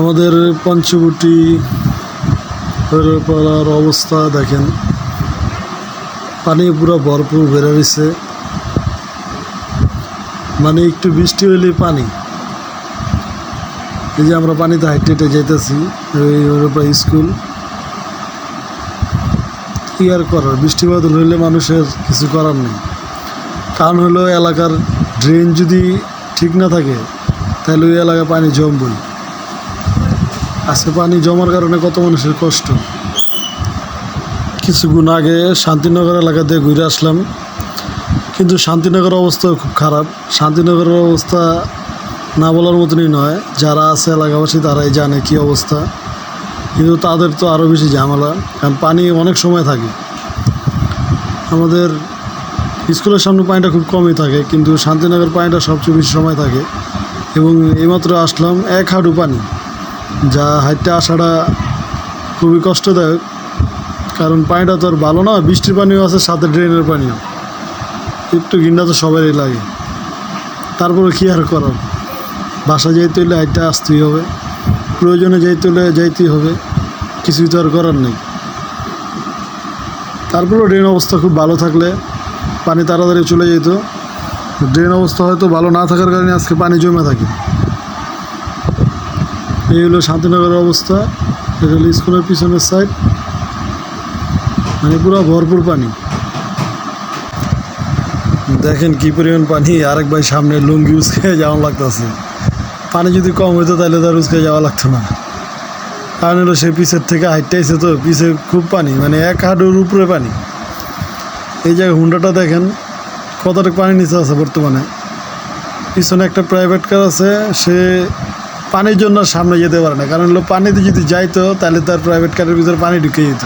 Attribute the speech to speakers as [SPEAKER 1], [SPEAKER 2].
[SPEAKER 1] আমাদের পঞ্চবটি পাড়ার অবস্থা দেখেন। পানি পুরো ভরপুর বেড়ে রয়েছে। মানে একটু বৃষ্টি হলেই পানি। এই যে আমরা পানিতে হাইটে হেঁটে হলো প্রায় স্কুল। কি আর করার? বৃষ্টি বাদল হইলে মানুষের কিছু করার নেই। কারণ হলো এলাকার ড্রেন যদি ঠিক না থাকে, তাহলে ওই এলাকায় পানি জমবই। আজকে পানি জমার কারণে কত মানুষের কষ্ট। কিছুক্ষণ আগে শান্তিনগর এলাকা দিয়ে ঘুরে আসলাম। কিন্তু শান্তিনগর অবস্থা খুব খারাপ। শান্তিনগরের অবস্থা না বলার মতনই নয়। যারা আছে এলাকাবাসী তারাই জানে কি অবস্থা। কিন্তু তাদের তো আরও বেশি ঝামেলা। কারণ পানি অনেক সময় থাকে। আমাদের স্কুলের সামনে পানিটা খুব কমই থাকে। কিন্তু শান্তিনগর পানিটা সবচেয়ে বেশি সময় থাকে। এবং এইমাত্র আসলাম এক হাঁটু পানি। যা হাইটে আসাটা খুবই কষ্টদায়ক। কারণ পানিটা তো আর ভালো না, বৃষ্টির পানিও আছে, সাথে ড্রেনের পানিও। একটু গিন্ডা তো সবারই লাগে। তারপরে কী আর করার? বাসা যাইতে হলে হাইটে আসতেই হবে। প্রয়োজনে যাইতে হলে যাইতেই হবে। কিছুই তো আর করার নেই। তারপরেও ড্রেন অবস্থা খুব ভালো থাকলে পানি তাড়াতাড়ি চলে যেত। ড্রেন অবস্থা হয়তো ভালো না থাকার কারণে আজকে পানি জমে থাকে। এই হলো শান্তিনগরের অবস্থা। এটা হলো স্কুলের পিছনের সাইড মানে পুরো ভরপুর পানি। দেখেন কি পরিমাণ পানি, আরেক ভাই সামনে লুঙ্গি উসকে যাওয়া লাগতেছে। পানি যদি কম হইতো তাহলে তার উসকে যাওয়া লাগতো না। কারণ হলো সে পিছের থেকে হাইটটাইছে তো, পিছে খুব পানি মানে এক হাঁটুর উপরে পানি। এই জায়গায় হুন্ডাটা দেখেন কতটা পানি নিচে আছে বর্তমানে। পিছনে একটা প্রাইভেট কার আছে, সে পানির জন্য সামনে যেতে পারে না। কারণ পানিতে যদি যাইতো, তাহলে তার প্রাইভেট কারের ভিতরে পানি ঢুকে যেত।